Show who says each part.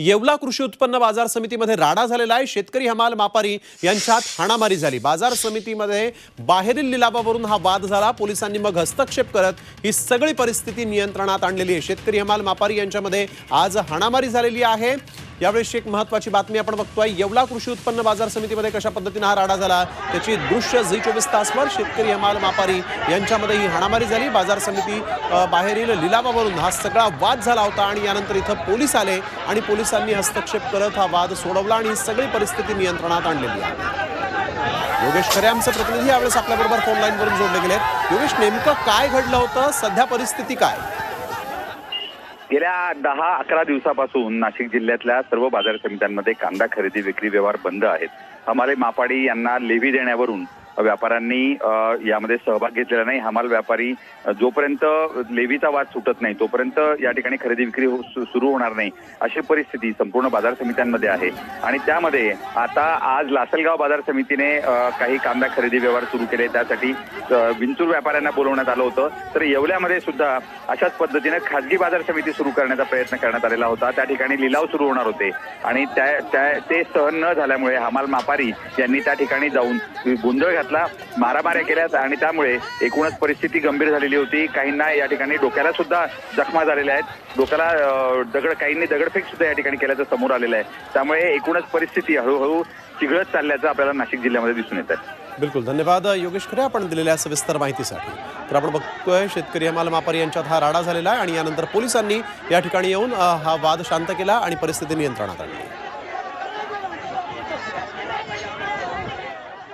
Speaker 1: येवला कृषी उत्पन्न बाजार समितीमध्ये राडा झालेला आहे. शेतकरी हमाल मापारी यांच्यात हाणामारी झाली. बाजार समितीमध्ये बाहेरील लिलावावरून हा वाद झाला. पोलिसांनी मग हस्तक्षेप करत ही सगळी परिस्थिती नियंत्रणात आणलेली आहे. शेतकरी हमाल मापारी यांच्यामध्ये आज हाणामारी झालेली आहे. यावेळेस एक महत्वाची बातमी आपण बघतोय. येवला कृषी उत्पन्न बाजार समितीमध्ये कशा पद्धतीनं हा राडा झाला त्याची दृश्य झी चोवीस तासवर शेतकरी हमाल मापारी यांच्यामध्ये ही हाणामारी झाली. बाजार समिती बाहेरील लिलावावरून हा सगळा वाद झाला होता आणि यानंतर इथं पोलीस आले आणि पोलिसांनी हस्तक्षेप करत हा वाद सोडवला आणि ही सगळी परिस्थिती नियंत्रणात आणलेली आहे. योगेश खरे आमचे प्रतिनिधी यावेळेस आपल्याबरोबर फोन लाईनवरून जोडले गेले योगेश नेमकं काय घडलं होतं? सध्या परिस्थिती काय?
Speaker 2: गेल्या दहा अकरा दिवसापासून नाशिक जिल्ह्यातल्या सर्व बाजार समित्यांमध्ये कांदा खरेदी विक्री व्यवहार बंद आहेत. हमाले मापाडी यांना लेवी देण्यावरून व्यापाऱ्यांनी यामध्ये सहभाग घेतलेला नाही. हमाल व्यापारी जोपर्यंत लेवीचा वाद सुटत नाही तोपर्यंत या ठिकाणी खरेदी विक्री हो- सु- सुरू होणार नाही अशी परिस्थिती संपूर्ण बाजार समित्यांमध्ये आहे. आणि त्यामध्ये आता आज लासलगाव बाजार समितीने काही कांदा खरेदी व्यवहार सुरू केले. त्यासाठी विंचूर व्यापाऱ्यांना बोलवण्यात आलं होतं. तर येवल्यामध्ये सुद्धा अशाच पद्धतीने खाजगी बाजार समिती सुरू करण्याचा प्रयत्न करण्यात आलेला होता. त्या ठिकाणी लिलाव सुरू होणार होते. आणि त्या त्या- ते सहन न झाल्यामुळे हमाल मापारी यांनी त्या ठिकाणी जाऊन गोंधळ घातला. मारामाऱ्या केल्यात आणि त्यामुळे एकूणच परिस्थिती गंभीर झालेली होती. काहींना या ठिकाणी डोक्याला सुद्धा जखमा झालेल्या आहेत. डोक्याला दगड काहींनी दगडफेक सुद्धा या ठिकाणी केल्याचं समोर आलेलं आहे. त्यामुळे एकूणच परिस्थिती हळूहळू चिघळत चालल्याचं आपल्याला नाशिक जिल्ह्यामध्ये दिसून येत आहे.
Speaker 1: बिलकुल. धन्यवाद योगेश खरे आपण दिलेल्या सविस्तर माहितीसाठी. तर आपण बघतोय शेतकरी हमाल मापारी यांच्यात हा राडा झालेला आहे आणि यानंतर पोलिसांनी या ठिकाणी येऊन हा वाद शांत केला आणि परिस्थिती नियंत्रणात आणली.